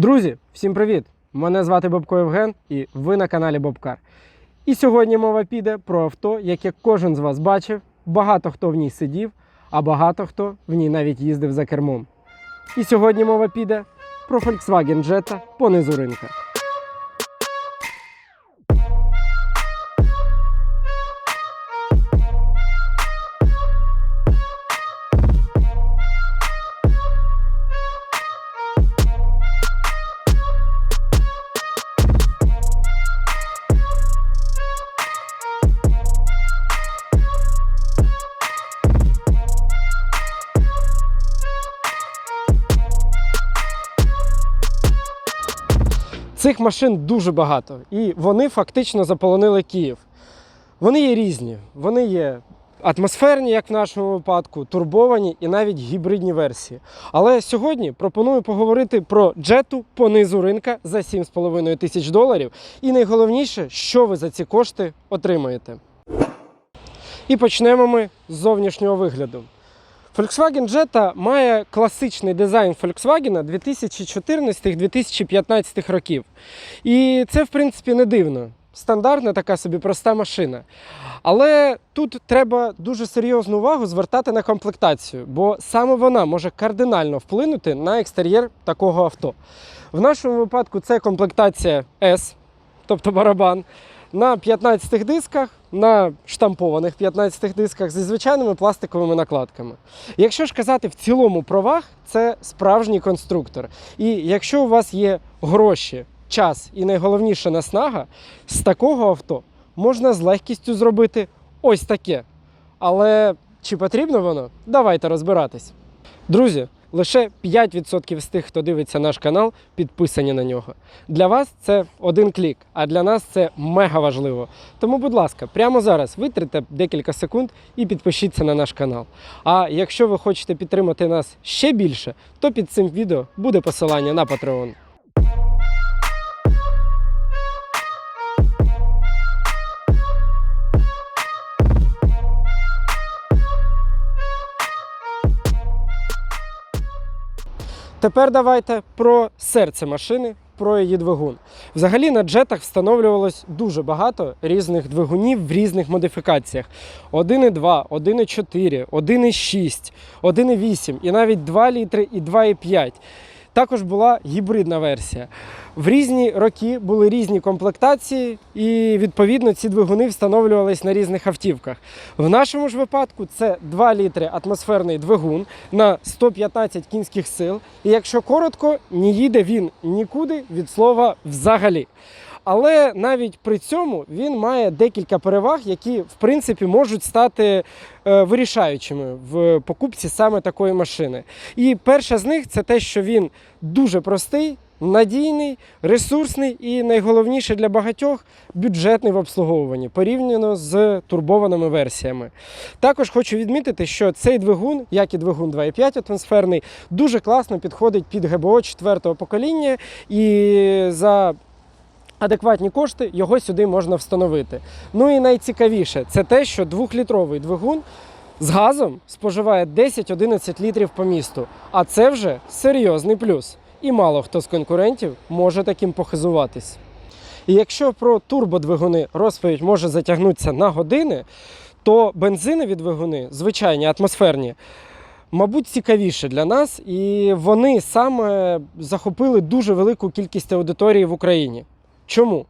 Друзі, всім привіт! Мене звати Бобко Євген і ви на каналі Бобкар. І сьогодні мова піде про авто, яке кожен з вас бачив, багато хто в ній сидів, а багато хто в ній навіть їздив за кермом. І сьогодні мова піде про Volkswagen Jetta по низу ринка. Цих машин дуже багато, і вони фактично заполонили Київ. Вони є різні, вони є атмосферні, як в нашому випадку, турбовані і навіть гібридні версії. Але сьогодні пропоную поговорити про джету по низу ринка за 7,5 тисяч доларів. І найголовніше, що ви за ці кошти отримаєте. І почнемо ми з зовнішнього вигляду. Volkswagen Jetta має класичний дизайн Volkswagen 2014-2015 років. І це, в принципі, не дивно. Стандартна така собі проста машина. Але тут треба дуже серйозну увагу звертати на комплектацію, бо саме вона може кардинально вплинути на екстер'єр такого авто. В нашому випадку це комплектація S, тобто барабан, на 15 дисках, на штампованих 15 дисках зі звичайними пластиковими накладками. Якщо ж казати в цілому про ваг, це справжній конструктор. І якщо у вас є гроші, час і найголовніше наснага, з такого авто можна з легкістю зробити ось таке. Але чи потрібно воно? Давайте розбиратись. Друзі, лише 5% з тих, хто дивиться наш канал, підписані на нього. Для вас це один клік, а для нас це мега важливо. Тому, будь ласка, прямо зараз витрите декілька секунд і підпишіться на наш канал. А якщо ви хочете підтримати нас ще більше, то під цим відео буде посилання на Patreon. Тепер давайте про серце машини, про її двигун. Взагалі на джетах встановлювалось дуже багато різних двигунів в різних модифікаціях: 1,2, 1,4, 1,6, 1,8 і навіть 2 літри і 2,5. Також була гібридна версія. В різні роки були різні комплектації, і відповідно ці двигуни встановлювались на різних автівках. В нашому ж випадку це 2 літри атмосферний двигун на 115 кінських сил. І якщо коротко, не їде він нікуди від слова взагалі. Але навіть при цьому він має декілька переваг, які в принципі можуть стати е, вирішаючими в покупці саме такої машини. І перша з них це те, що він дуже простий. Надійний, ресурсний і найголовніше для багатьох бюджетний в обслуговуванні порівняно з турбованими версіями. Також хочу відмітити, що цей двигун, як і двигун 2,5 атмосферний, дуже класно підходить під ГБО 4 покоління і за адекватні кошти його сюди можна встановити. Ну і найцікавіше це те, що двохлітровий двигун з газом споживає 10-11 літрів по місту, а це вже серйозний плюс. І мало хто з конкурентів може таким похизуватись. І якщо про турбодвигуни розповідь може затягнутися на години, то бензинові двигуни, звичайні атмосферні, мабуть, цікавіше для нас, і вони саме захопили дуже велику кількість аудиторії в Україні. Чому?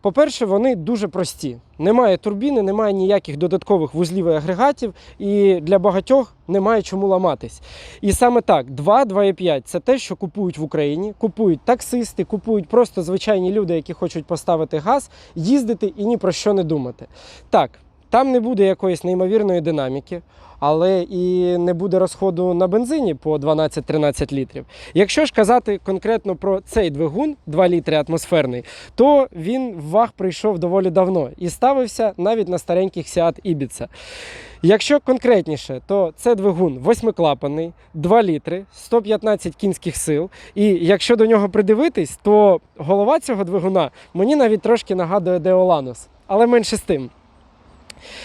По-перше, вони дуже прості. Немає турбіни, немає ніяких додаткових вузлів і агрегатів, і для багатьох немає чому ламатись. І саме так, 2-2,5 це те, що купують в Україні, купують таксисти, купують просто звичайні люди, які хочуть поставити газ, їздити і ні про що не думати. Так, там не буде якоїсь неймовірної динаміки, але і не буде розходу на бензині по 12-13 літрів. Якщо ж казати конкретно про цей двигун, 2 літри атмосферний, то він в ваг прийшов доволі давно і ставився навіть на стареньких Seat Ibiza. Якщо конкретніше, то це двигун восьмиклапанний, 2 літри, 115 кінських сил. І якщо до нього придивитись, то голова цього двигуна мені навіть трошки нагадує Деоланус, але менше з тим.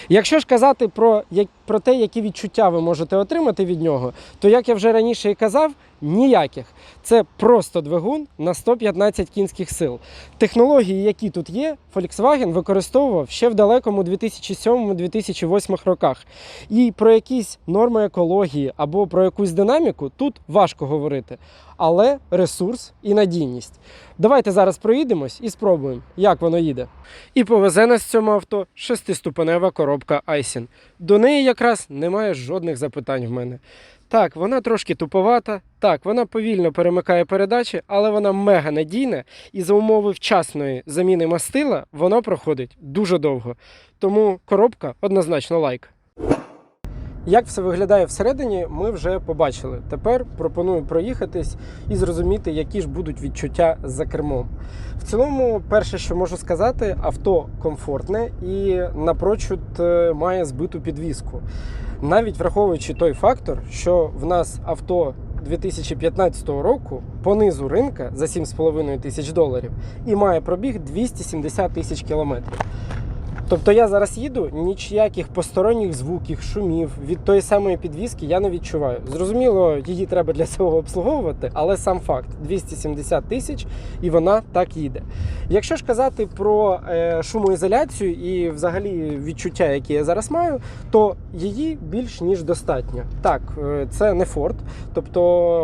Якщо ж казати про, як- про те, які відчуття ви можете отримати від нього, то як я вже раніше і казав, Ніяких. Це просто двигун на 115 кінських сил. Технології, які тут є, Volkswagen використовував ще в далекому 2007-2008 роках. І про якісь норми екології або про якусь динаміку тут важко говорити. Але ресурс і надійність. Давайте зараз проїдемось і спробуємо, як воно їде. І повезе нас в цьому авто шестиступенева коробка Айсін. До неї якраз немає жодних запитань в мене. Так, вона трошки туповата, так, вона повільно перемикає передачі, але вона мега надійна і за умови вчасної заміни мастила вона проходить дуже довго. Тому коробка однозначно лайк. Як все виглядає всередині, ми вже побачили. Тепер пропоную проїхатись і зрозуміти, які ж будуть відчуття за кермом. В цілому, перше, що можу сказати, авто комфортне і напрочуд е, має збиту підвіску. Навіть враховуючи той фактор, що в нас авто 2015 року по низу ринка за 7,5 тисяч доларів і має пробіг 270 тисяч кілометрів. Тобто я зараз їду, ніяких посторонніх звуків, шумів від тої самої підвіски я не відчуваю. Зрозуміло, її треба для цього обслуговувати, але сам факт 270 тисяч і вона так їде. Якщо ж казати про е, шумоізоляцію і взагалі відчуття, які я зараз маю, то її більш ніж достатньо. Так, е, це не Ford, тобто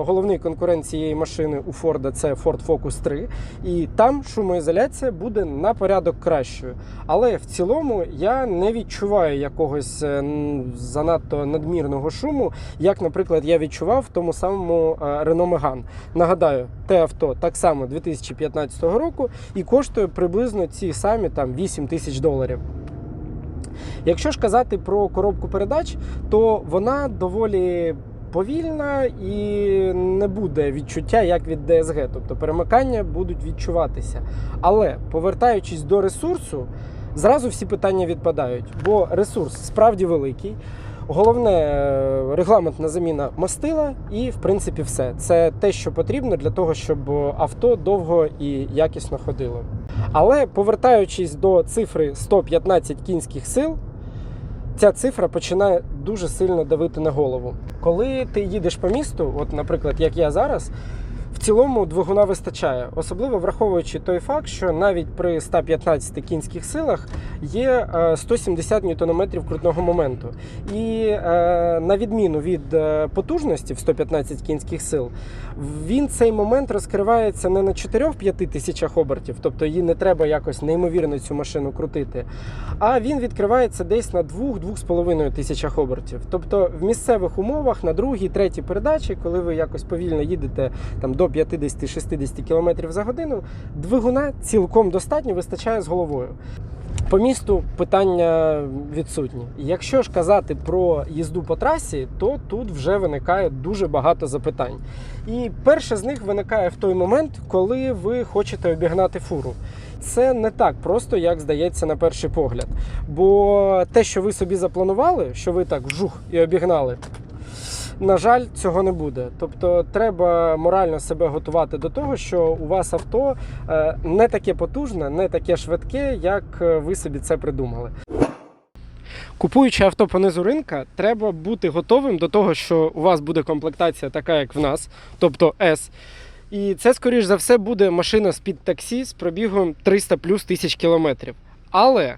головний конкурент цієї машини у Ford це Ford Focus 3, і там шумоізоляція буде на порядок кращою. Але в цілому я не відчуваю якогось е, занадто надмірного шуму, як, наприклад, я відчував в тому самому е, Renault Megane. Нагадаю, те авто так само 2015 року і коштує приблизно ці самі там 8 тисяч доларів. Якщо ж казати про коробку передач, то вона доволі повільна і не буде відчуття як від DSG, тобто перемикання будуть відчуватися. Але повертаючись до ресурсу, зразу всі питання відпадають, бо ресурс справді великий. Головне е, регламентна заміна мастила, і в принципі все. Це те, що потрібно для того, щоб авто довго і якісно ходило. Але повертаючись до цифри 115 кінських сил, ця цифра починає дуже сильно давити на голову. Коли ти їдеш по місту, от, наприклад, як я зараз. Цілому двигуна вистачає, особливо враховуючи той факт, що навіть при 115 кінських силах є е, 170 ньютонометрів крутного моменту. І е, на відміну від е, потужності в 115 кінських сил, він цей момент розкривається не на 4-5 тисячах обертів, тобто її не треба якось неймовірно цю машину крутити, а він відкривається десь на 2-2,5 тисячах обертів. Тобто в місцевих умовах на другій, третій передачі, коли ви якось повільно їдете там до 50-60 км за годину, двигуна цілком достатньо вистачає з головою. По місту питання відсутні. Якщо ж казати про їзду по трасі, то тут вже виникає дуже багато запитань. І перше з них виникає в той момент, коли ви хочете обігнати фуру. Це не так просто, як здається на перший погляд. Бо те, що ви собі запланували, що ви так вжух і обігнали, на жаль, цього не буде. Тобто, треба морально себе готувати до того, що у вас авто е, не таке потужне, не таке швидке, як е, ви собі це придумали. Купуючи авто по низу ринка, треба бути готовим до того, що у вас буде комплектація така, як в нас, тобто S. І це, скоріш за все, буде машина з-під таксі з пробігом 300 плюс тисяч кілометрів. Але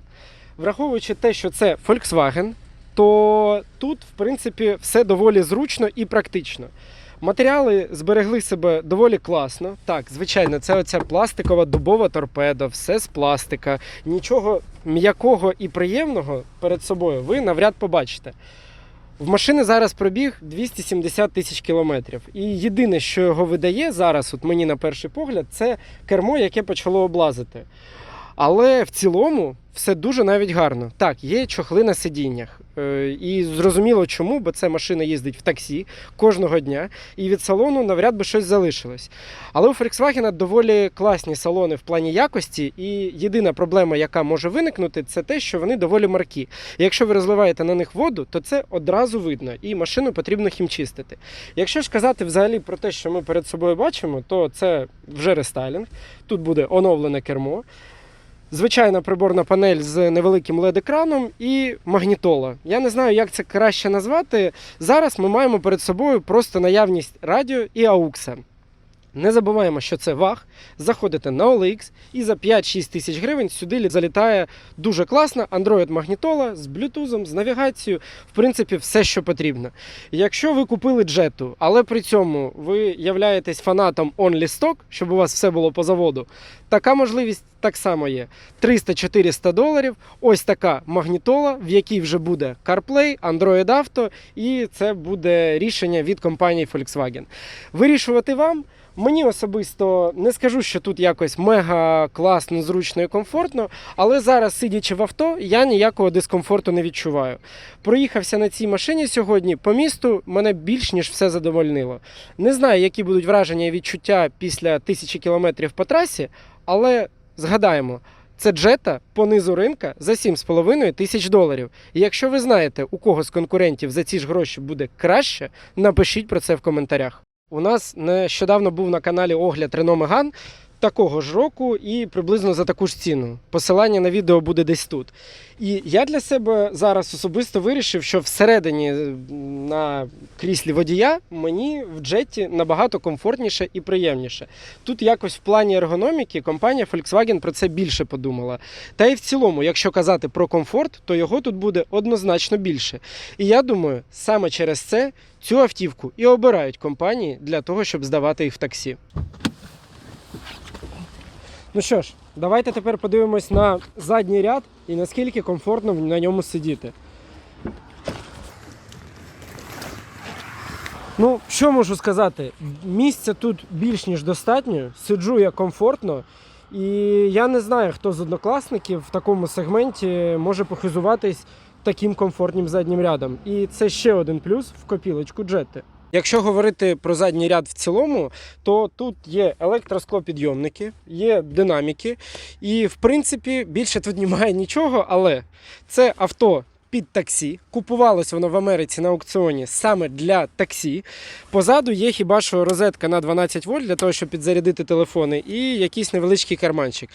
враховуючи те, що це Volkswagen, то тут, в принципі, все доволі зручно і практично. Матеріали зберегли себе доволі класно. Так, звичайно, це оця пластикова дубова торпеда, все з пластика. Нічого м'якого і приємного перед собою ви навряд побачите. В машини зараз пробіг 270 тисяч кілометрів. І єдине, що його видає зараз, от мені на перший погляд, це кермо, яке почало облазити. Але в цілому все дуже навіть гарно. Так, є чохли на сидіннях. Е, І зрозуміло чому, бо ця машина їздить в таксі кожного дня, і від салону навряд би щось залишилось. Але у Volkswagen доволі класні салони в плані якості, і єдина проблема, яка може виникнути, це те, що вони доволі маркі. Якщо ви розливаєте на них воду, то це одразу видно, і машину потрібно хімчистити. Якщо ж казати взагалі про те, що ми перед собою бачимо, то це вже рестайлінг. Тут буде оновлене кермо. Звичайна приборна панель з невеликим LED-екраном і магнітола. Я не знаю, як це краще назвати. Зараз ми маємо перед собою просто наявність радіо і аукса. Не забуваємо, що це ваг. Заходите на OLX і за 5-6 тисяч гривень сюди залітає дуже класна Android магнітола з блютузом, з навігацією, в принципі, все, що потрібно. Якщо ви купили джету, але при цьому ви являєтесь фанатом Only Stock, щоб у вас все було по заводу, така можливість так само є. 300-400 доларів. Ось така магнітола, в якій вже буде CarPlay, Android Auto, і це буде рішення від компанії Volkswagen. Вирішувати вам. Мені особисто не скажу, що тут якось мега класно, зручно і комфортно, але зараз, сидячи в авто, я ніякого дискомфорту не відчуваю. Проїхався на цій машині сьогодні по місту, мене більш ніж все задовольнило. Не знаю, які будуть враження і відчуття після тисячі кілометрів по трасі, але згадаємо. Це джета по низу ринка за 7,5 тисяч доларів. І якщо ви знаєте, у кого з конкурентів за ці ж гроші буде краще, напишіть про це в коментарях. У нас нещодавно був на каналі огляд Renault такого ж року і приблизно за таку ж ціну. Посилання на відео буде десь тут. І я для себе зараз особисто вирішив, що всередині на кріслі водія мені в джеті набагато комфортніше і приємніше. Тут якось в плані ергономіки компанія Volkswagen про це більше подумала. Та й в цілому, якщо казати про комфорт, то його тут буде однозначно більше. І я думаю, саме через це цю автівку і обирають компанії для того, щоб здавати їх в таксі. Ну що ж, давайте тепер подивимось на задній ряд і наскільки комфортно на ньому сидіти. Ну, що можу сказати? Місця тут більш ніж достатньо. Сиджу я комфортно. І я не знаю, хто з однокласників в такому сегменті може похизуватись таким комфортним заднім рядом. І це ще один плюс в копілочку джети. Якщо говорити про задній ряд в цілому, то тут є електросклопідйомники, є динаміки, і в принципі більше тут немає нічого, але це авто. Під таксі купувалось воно в Америці на аукціоні саме для таксі. Позаду є хіба що розетка на 12 вольт для того, щоб підзарядити телефони, і якийсь невеличкий карманчик.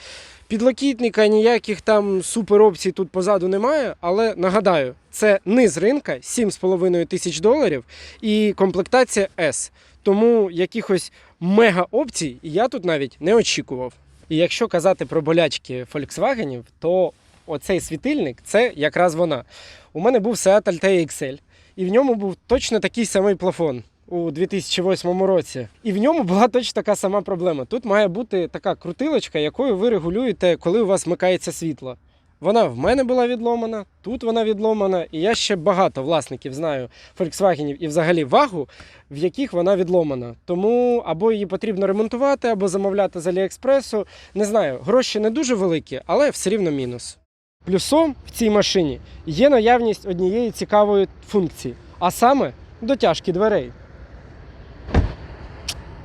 Підлокітника ніяких там суперопцій тут позаду немає, але нагадаю, це низ ринка 7,5 тисяч доларів і комплектація S. Тому якихось мега опцій я тут навіть не очікував. І якщо казати про болячки Volkswagen, то оцей світильник це якраз вона. У мене був Seat Altea XL, і в ньому був точно такий самий плафон у 2008 році. І в ньому була точно така сама проблема. Тут має бути така крутилочка, якою ви регулюєте, коли у вас вмикається світло. Вона в мене була відломана, тут вона відломана, і я ще багато власників знаю Volkswagen і взагалі вагу, в яких вона відломана. Тому або її потрібно ремонтувати, або замовляти з Аліекспресу. Не знаю, гроші не дуже великі, але все рівно мінус. Плюсом в цій машині є наявність однієї цікавої функції, а саме дотяжки дверей.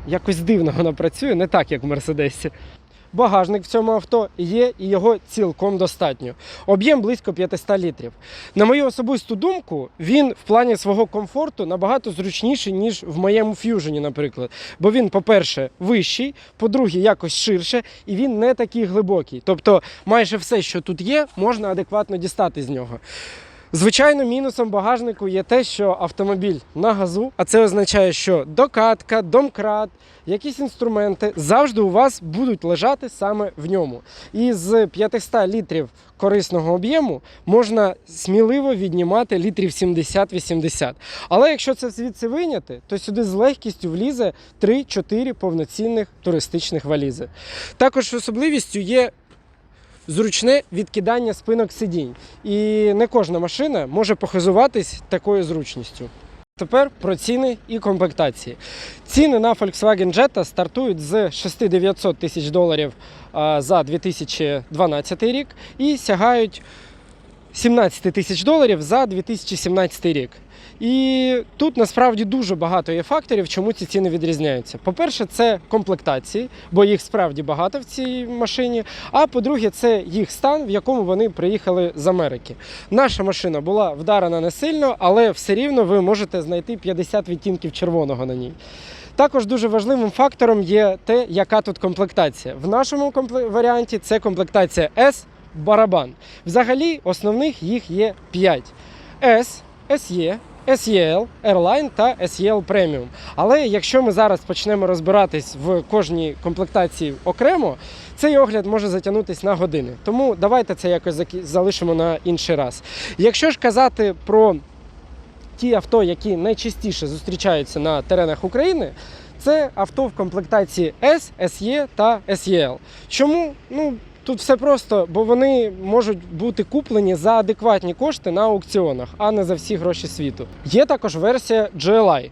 Якось дивно вона працює, не так, як в Мерседесі. Багажник в цьому авто є і його цілком достатньо. Об'єм близько 500 літрів. На мою особисту думку, він в плані свого комфорту набагато зручніший, ніж в моєму ф'южені, наприклад. Бо він, по-перше, вищий, по-друге, якось ширше, і він не такий глибокий. Тобто, майже все, що тут є, можна адекватно дістати з нього. Звичайно, мінусом багажнику є те, що автомобіль на газу, а це означає, що докатка, домкрат, якісь інструменти завжди у вас будуть лежати саме в ньому. І з 500 літрів корисного об'єму можна сміливо віднімати літрів 70-80. Але якщо це звідси вийняти, то сюди з легкістю влізе 3-4 повноцінних туристичних валізи. Також особливістю є зручне відкидання спинок сидінь. І не кожна машина може похизуватись такою зручністю. Тепер про ціни і комплектації. Ціни на Volkswagen Jetta стартують з 6900 тисяч доларів за 2012 рік і сягають 17 тисяч доларів за 2017 рік. І тут насправді дуже багато є факторів, чому ці ціни відрізняються. По-перше, це комплектації, бо їх справді багато в цій машині. А по-друге, це їх стан, в якому вони приїхали з Америки. Наша машина була вдарена не сильно, але все рівно ви можете знайти 50 відтінків червоного на ній. Також дуже важливим фактором є те, яка тут комплектація. В нашому варіанті це комплектація S барабан. Взагалі, основних їх є 5: S, SE, SEL, Airline та SEL Premium. Але якщо ми зараз почнемо розбиратись в кожній комплектації окремо, цей огляд може затягнутись на години. Тому давайте це якось залишимо на інший раз. Якщо ж казати про ті авто, які найчастіше зустрічаються на теренах України, це авто в комплектації S, SE та SEL. Чому? Ну, тут все просто, бо вони можуть бути куплені за адекватні кошти на аукціонах, а не за всі гроші світу. Є також версія GLI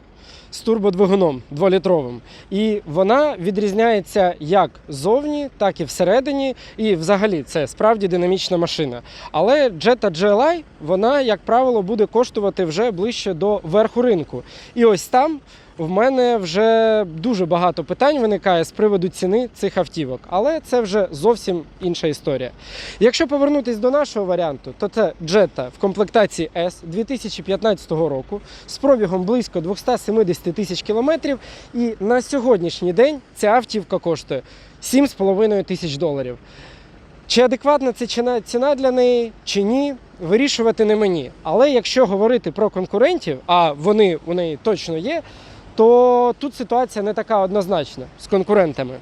з турбодвигуном 2-літровим. І вона відрізняється як ззовні, так і всередині. І взагалі це справді динамічна машина. Але Jetta GLI, вона, як правило, буде коштувати вже ближче до верху ринку. І ось там в мене вже дуже багато питань виникає з приводу ціни цих автівок. Але це вже зовсім інша історія. Якщо повернутись до нашого варіанту, то це Jetta в комплектації S 2015 року з пробігом близько 270 тисяч кілометрів. І на сьогоднішній день ця автівка коштує 7,5 тисяч доларів. Чи адекватна це ціна- для неї, чи ні, вирішувати не мені. Але якщо говорити про конкурентів, а вони у неї точно є, то тут ситуація не така однозначна з конкурентами.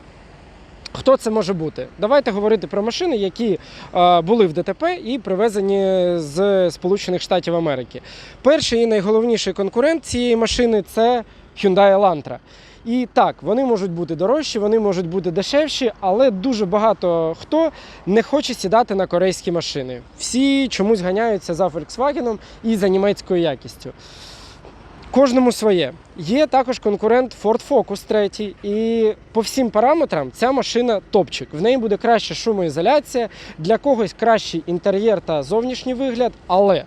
Хто це може бути? Давайте говорити про машини, які е, були в ДТП і привезені з Сполучених Штатів Америки. Перший і найголовніший конкурент цієї машини це Hyundai Elantra. І так, вони можуть бути дорожчі, вони можуть бути дешевші, але дуже багато хто не хоче сідати на корейські машини. Всі чомусь ганяються за Volkswagen і за німецькою якістю. Кожному своє. Є також конкурент Ford Focus 3, і по всім параметрам ця машина топчик. В неї буде краща шумоізоляція, для когось кращий інтер'єр та зовнішній вигляд, але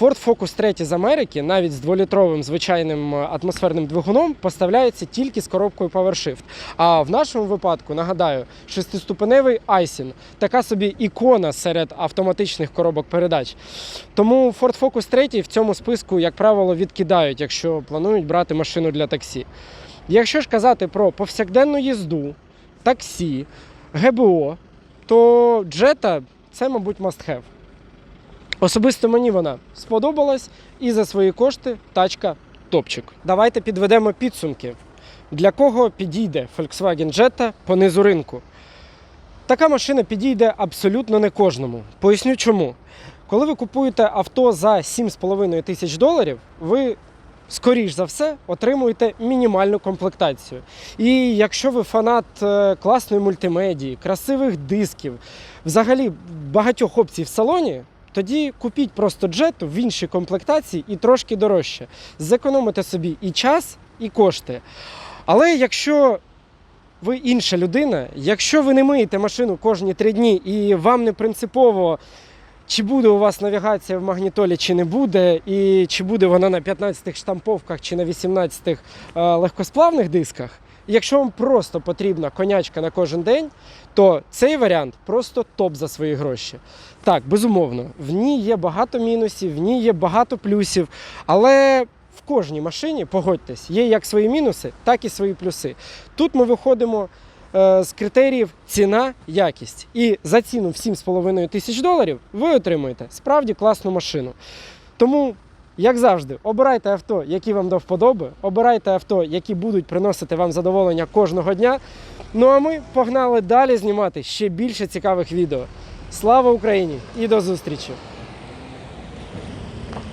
Ford Focus 3 з Америки, навіть з дволітровим звичайним е, атмосферним двигуном, поставляється тільки з коробкою PowerShift. А в нашому випадку, нагадаю, шестиступеневий Aisin, така собі ікона серед автоматичних коробок передач. Тому Ford Focus 3 в цьому списку, як правило, відкидають, якщо планують брати машину для таксі. Якщо ж казати про повсякденну їзду, таксі, ГБО, то Jetta це, мабуть, must have. Особисто мені вона сподобалась і за свої кошти тачка топчик. Давайте підведемо підсумки. Для кого підійде Volkswagen Jetta по низу ринку? Така машина підійде абсолютно не кожному. Поясню чому. Коли ви купуєте авто за 7,5 тисяч доларів, ви скоріш за все отримуєте мінімальну комплектацію. І якщо ви фанат е, класної мультимедії, красивих дисків, взагалі багатьох опцій в салоні, тоді купіть просто джету в іншій комплектації і трошки дорожче. Зекономите собі і час, і кошти. Але якщо ви інша людина, якщо ви не миєте машину кожні три дні і вам не принципово, чи буде у вас навігація в магнітолі, чи не буде, і чи буде вона на 15 штамповках чи на 18 е, легкосплавних дисках, якщо вам просто потрібна конячка на кожен день, то цей варіант просто топ за свої гроші. Так, безумовно, в ній є багато мінусів, в ній є багато плюсів, але в кожній машині, погодьтесь, є як свої мінуси, так і свої плюси. Тут ми виходимо е, з критеріїв ціна, якість. І за ціну в 7,5 тисяч доларів ви отримуєте справді класну машину. Тому, як завжди, обирайте авто, які вам до вподоби, обирайте авто, які будуть приносити вам задоволення кожного дня. Ну а ми погнали далі знімати ще більше цікавих відео. Слава Україні і до зустрічі!